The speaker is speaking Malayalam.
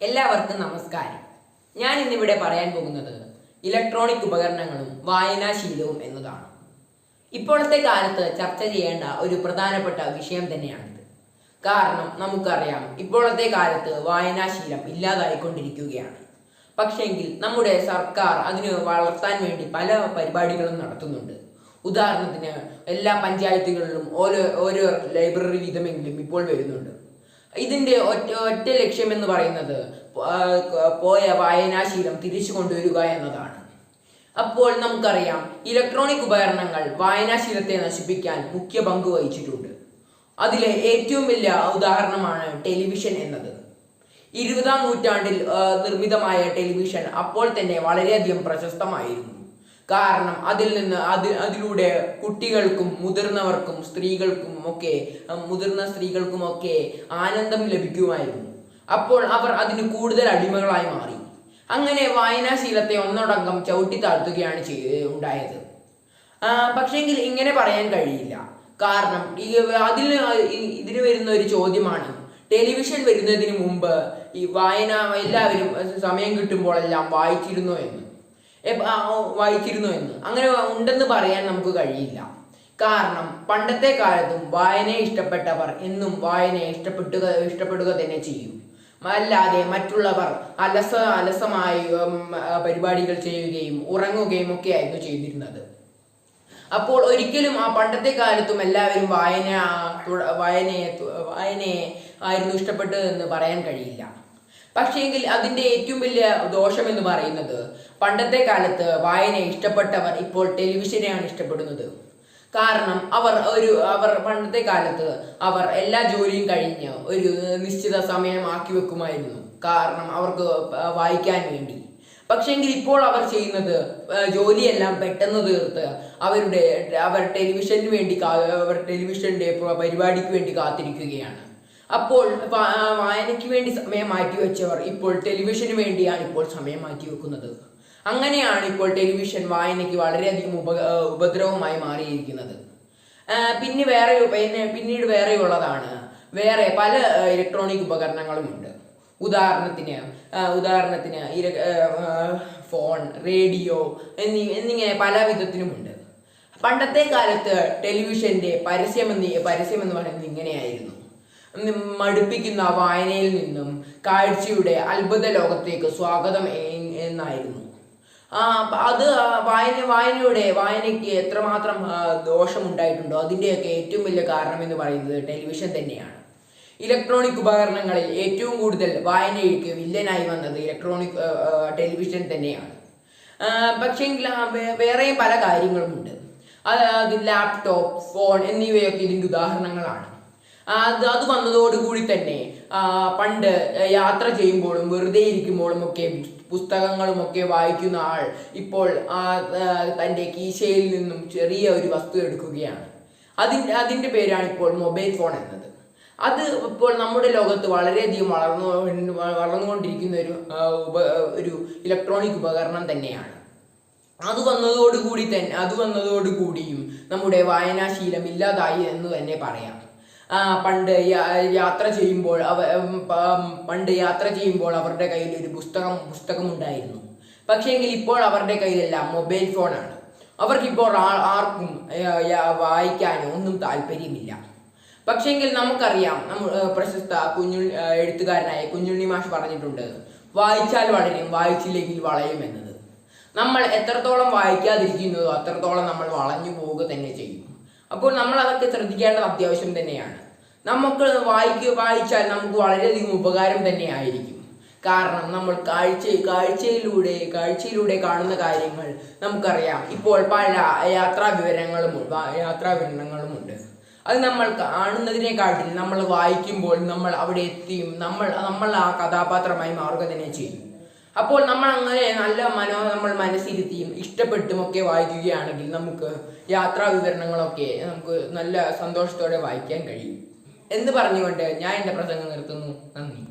എല്ലാവർക്കും നമസ്കാരം. ഞാൻ ഇന്നിവിടെ പറയാൻ പോകുന്നത് ഇലക്ട്രോണിക് ഉപകരണങ്ങളും വായനാശീലവും എന്നതാണ്. ഇപ്പോഴത്തെ കാലത്ത് ചർച്ച ചെയ്യേണ്ട ഒരു പ്രധാനപ്പെട്ട വിഷയം തന്നെയാണിത്. കാരണം നമുക്കറിയാം ഇപ്പോഴത്തെ കാലത്ത് വായനാശീലം ഇല്ലാതായിക്കൊണ്ടിരിക്കുകയാണ്. പക്ഷേങ്കിൽ നമ്മുടെ സർക്കാർ അതിന് വളർത്താൻ വേണ്ടി പല പരിപാടികളും നടത്തുന്നുണ്ട്. ഉദാഹരണത്തിന് എല്ലാ പഞ്ചായത്തുകളിലും ഓരോ ഓരോ ലൈബ്രറി വീതമെങ്കിലും ഇപ്പോൾ വരുന്നുണ്ട്. ഇതിന്റെ ഒറ്റ ഒറ്റ ലക്ഷ്യം എന്ന് പറയുന്നത് പോയ വായനാശീലം തിരിച്ചു കൊണ്ടുവരിക എന്നതാണ്. അപ്പോൾ നമുക്കറിയാം ഇലക്ട്രോണിക് ഉപകരണങ്ങൾ വായനാശീലത്തെ നശിപ്പിക്കാൻ മുഖ്യ പങ്ക് വഹിച്ചിട്ടുണ്ട്. അതിലെ ഏറ്റവും വലിയ ഉദാഹരണമാണ് ടെലിവിഷൻ എന്നത്. ഇരുപതാം നൂറ്റാണ്ടിൽ നിർമ്മിതമായ ടെലിവിഷൻ അപ്പോൾ തന്നെ വളരെയധികം പ്രശസ്തമായിരുന്നു. കാരണം അതിൽ നിന്ന് അതിൽ അതിലൂടെ കുട്ടികൾക്കും മുതിർന്നവർക്കും സ്ത്രീകൾക്കും ഒക്കെ മുതിർന്ന സ്ത്രീകൾക്കും ഒക്കെ ആനന്ദം ലഭിക്കുമായിരുന്നു. അപ്പോൾ അവർ അതിന് കൂടുതൽ അടിമകളായി മാറി. അങ്ങനെ വായനാശീലത്തെ ഒന്നടങ്കം ചവിട്ടി താഴ്ത്തുകയാണ് ചെയ്ത് ഉണ്ടായത്. പക്ഷേങ്കിൽ ഇങ്ങനെ പറയാൻ കഴിയില്ല. കാരണം അതിൽ ഇതിന് വരുന്ന ഒരു ചോദ്യമാണ്. ടെലിവിഷൻ വരുന്നതിന് മുമ്പ് ഈ വായന എല്ലാവരും സമയം കിട്ടുമ്പോഴെല്ലാം വായിച്ചിരുന്നു എന്ന്. വായിച്ചിരുന്നു എന്ന്. അങ്ങനെ ഉണ്ടെന്ന് പറയാൻ നമുക്ക് കഴിയില്ല. കാരണം പണ്ടത്തെ കാലത്തും വായനയെ ഇഷ്ടപ്പെട്ടവർ എന്നും വായനയെ ഇഷ്ടപ്പെട്ടുക ഇഷ്ടപ്പെടുക തന്നെ ചെയ്യും. അല്ലാതെ മറ്റുള്ളവർ അലസ അലസമായി പരിപാടികൾ ചെയ്യുകയും ഉറങ്ങുകയും ഒക്കെ ആയിരുന്നു ചെയ്തിരുന്നത്. അപ്പോൾ ഒരിക്കലും ആ പണ്ടത്തെ കാലത്തും എല്ലാവരും വായന വായനയെ വായനയെ ആയിരുന്നു ഇഷ്ടപ്പെട്ടതെന്ന് പറയാൻ കഴിയില്ല. പക്ഷേങ്കിൽ അതിന്റെ ഏറ്റവും വലിയ ദോഷം എന്ന് പറയുന്നത് പണ്ടത്തെ കാലത്ത് വായന ഇഷ്ടപ്പെട്ടവർ ഇപ്പോൾ ടെലിവിഷനെയാണ് ഇഷ്ടപ്പെടുന്നത്. കാരണം അവർ ഒരു അവർ പണ്ടത്തെ കാലത്ത് അവർ എല്ലാ ജോലിയും കഴിഞ്ഞ് ഒരു നിശ്ചിത സമയം ആക്കി വെക്കുമായിരുന്നു. കാരണം അവർക്ക് വായിക്കാൻ വേണ്ടി. പക്ഷേങ്കിൽ ഇപ്പോൾ അവർ ചെയ്യുന്നത് ജോലിയെല്ലാം പെട്ടെന്ന് തീർത്ത് അവരുടെ അവർ ടെലിവിഷന് വേണ്ടി അവർ ടെലിവിഷന്റെ പ- പരിപാടിക്ക് വേണ്ടി കാത്തിരിക്കുകയാണ്. അപ്പോൾ വായനയ്ക്ക് വേണ്ടി സമയം മാറ്റി വെച്ചവർ ഇപ്പോൾ ടെലിവിഷന് വേണ്ടിയാണ് ഇപ്പോൾ സമയം മാറ്റി വെക്കുന്നത് അങ്ങനെയാണ് ഇപ്പോൾ ടെലിവിഷൻ വായനയ്ക്ക് വളരെയധികം ഉപ ഉപദ്രവമായി മാറിയിരിക്കുന്നത്. പിന്നെ വേറെ പിന്നെ പിന്നീട് വേറെയുള്ളതാണ്. വേറെ പല ഇലക്ട്രോണിക് ഉപകരണങ്ങളുമുണ്ട്. ഉദാഹരണത്തിന് ഉദാഹരണത്തിന് ഫോൺ റേഡിയോ എന്നീ എന്നിങ്ങനെ പല വിധത്തിലുമുണ്ട്. പണ്ടത്തെ കാലത്ത് ടെലിവിഷന്റെ പരസ്യമെന്ന് പരസ്യം എന്ന് പറയുന്നത് ഇങ്ങനെയായിരുന്നു. മടുപ്പിക്കുന്ന വായനയിൽ നിന്നും കാഴ്ചയുടെ അത്ഭുത ലോകത്തേക്ക് സ്വാഗതം എന്നായിരുന്നു. ആ അത് വായന വായനയുടെ വായനയ്ക്ക് എത്രമാത്രം ദോഷമുണ്ടായിട്ടുണ്ടോ? അതിന്റെയൊക്കെ ഏറ്റവും വലിയ കാരണം എന്ന് പറയുന്നത് ടെലിവിഷൻ തന്നെയാണ്. ഇലക്ട്രോണിക് ഉപകരണങ്ങളിൽ ഏറ്റവും കൂടുതൽ വായനയ്ക്ക് വില്ലനായി വന്നത് ഇലക്ട്രോണിക് ടെലിവിഷൻ തന്നെയാണ്. പക്ഷേങ്കിൽ വേറെയും പല കാര്യങ്ങളുമുണ്ട്. അത് ലാപ്ടോപ്പ് ഫോൺ എന്നിവയൊക്കെ ഇതിന്റെ ഉദാഹരണങ്ങളാണ്. അത് അത് വന്നതോടുകൂടി തന്നെ പണ്ട് യാത്ര ചെയ്യുമ്പോഴും വെറുതെ ഇരിക്കുമ്പോഴും ഒക്കെ പുസ്തകങ്ങളും ഒക്കെ വായിക്കുന്ന ആൾ ഇപ്പോൾ തന്റെ കീശയിൽ നിന്നും ചെറിയ ഒരു വസ്തു എടുക്കുകയാണ്. അതിന്റെ അതിന്റെ പേരാണ് ഇപ്പോൾ മൊബൈൽ ഫോൺ എന്നത്. അത് ഇപ്പോൾ നമ്മുടെ ലോകത്ത് വളരെയധികം വളർന്നു വളർന്നുകൊണ്ടിരിക്കുന്ന ഒരു ഉപ ഒരു ഇലക്ട്രോണിക് ഉപകരണം തന്നെയാണ്. അത് വന്നതോടുകൂടി തന്നെ അത് വന്നതോടുകൂടിയും നമ്മുടെ വായനാശീലം ഇല്ലാതായി എന്ന് തന്നെ പറയാം. പണ്ട് യാത്ര ചെയ്യുമ്പോൾ അവ പണ്ട് യാത്ര ചെയ്യുമ്പോൾ അവരുടെ കയ്യിൽ ഒരു പുസ്തകം പുസ്തകമുണ്ടായിരുന്നു. പക്ഷേങ്കിൽ ഇപ്പോൾ അവരുടെ കയ്യിലെല്ലാം മൊബൈൽ ഫോണാണ്. അവർക്കിപ്പോൾ ആർക്കും വായിക്കാനോ ഒന്നും താല്പര്യമില്ല. പക്ഷേങ്കിൽ നമുക്കറിയാം പ്രശസ്ത കുഞ്ഞു എഴുത്തുകാരനായ കുഞ്ഞുണ്ണി മാഷ് പറഞ്ഞിട്ടുണ്ട് വായിച്ചാൽ വളരും വായിച്ചില്ലെങ്കിൽ വളയും എന്നത്. നമ്മൾ എത്രത്തോളം വായിക്കാതിരിക്കുന്നതോ അത്രത്തോളം നമ്മൾ വളഞ്ഞു പോവുക തന്നെ ചെയ്യും. അപ്പോൾ നമ്മൾ അതൊക്കെ ശ്രദ്ധിക്കേണ്ടത് അത്യാവശ്യം തന്നെയാണ്. നമുക്ക് വായിക്കുക വായിച്ചാൽ നമുക്ക് വളരെയധികം ഉപകാരം തന്നെ ആയിരിക്കും കാരണം നമ്മൾ കാഴ്ച കാഴ്ചയിലൂടെ കാഴ്ചയിലൂടെ കാണുന്ന കാര്യങ്ങൾ നമുക്കറിയാം. ഇപ്പോൾ പല യാത്രാ വിവരങ്ങളും യാത്രാ വിവരണങ്ങളുമുണ്ട് അത് നമ്മൾ കാണുന്നതിനെക്കാട്ടിൽ നമ്മൾ വായിക്കുമ്പോൾ നമ്മൾ അവിടെ എത്തിയും നമ്മൾ നമ്മൾ ആ കഥാപാത്രമായി മാറുക തന്നെ ചെയ്യും. അപ്പോൾ നമ്മൾ അങ്ങനെ നല്ല മനോ നമ്മൾ മനസ്സിരുത്തിയും ഇഷ്ടപ്പെട്ടും ഒക്കെ വായിക്കുകയാണെങ്കിൽ നമുക്ക് യാത്രാ വിവരണങ്ങളൊക്കെ നമുക്ക് നല്ല സന്തോഷത്തോടെ വായിക്കാൻ കഴിയും. എന്ന് പറഞ്ഞുകൊണ്ട് ഞാൻ എന്റെ പ്രസംഗം നിർത്തുന്നു. നന്ദി.